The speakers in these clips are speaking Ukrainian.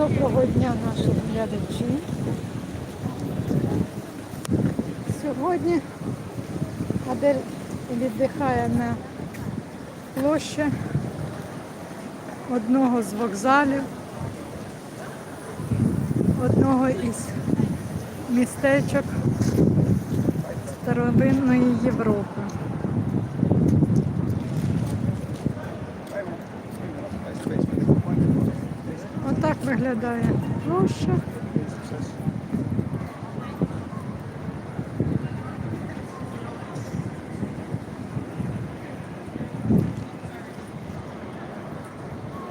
Доброго дня наші глядачі. Сьогодні Адель віддихає на площі одного з вокзалів, одного із містечок старовинної Європи. Виглядає площа.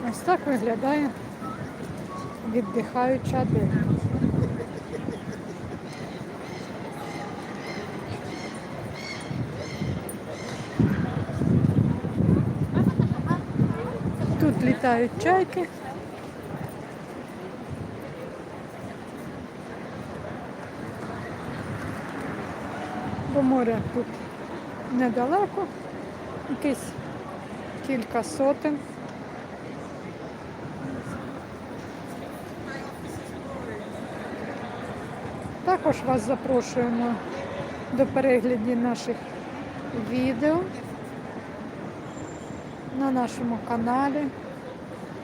Ось так виглядає віддихаюча дика. Тут літають чайки. До моря тут недалеко, якесь кілька сотень. Також вас запрошуємо до перегляду наших відео на нашому каналі.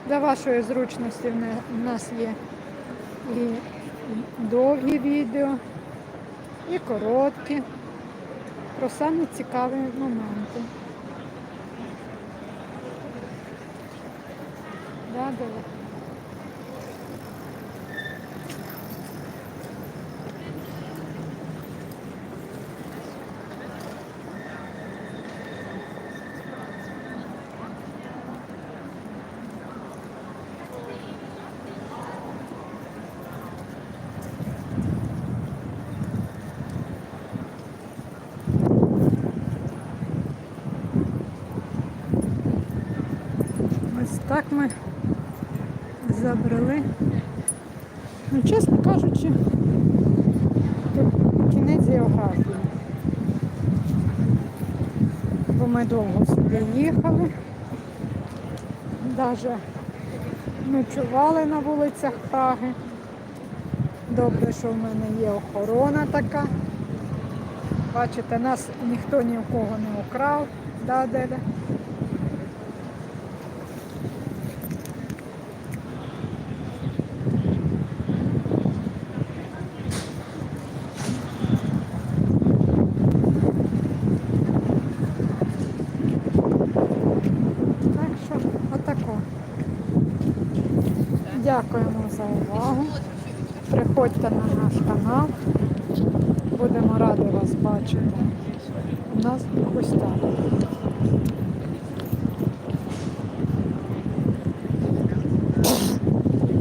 Для вашої зручності в нас є і довгі відео, і короткі, про самі цікаві моменти. Да, Дала? Ось так ми забрали. Ну, чесно кажучи, кінець географії. Бо ми довго сюди їхали. Навіть ночували на вулицях Праги. Добре, що в мене є охорона така. Бачите, нас ніхто ні у кого не украв, да, Деля? Так що отако. Дякуємо за увагу. Приходьте на наш канал. Будемо раді вас бачити. У нас в гостях.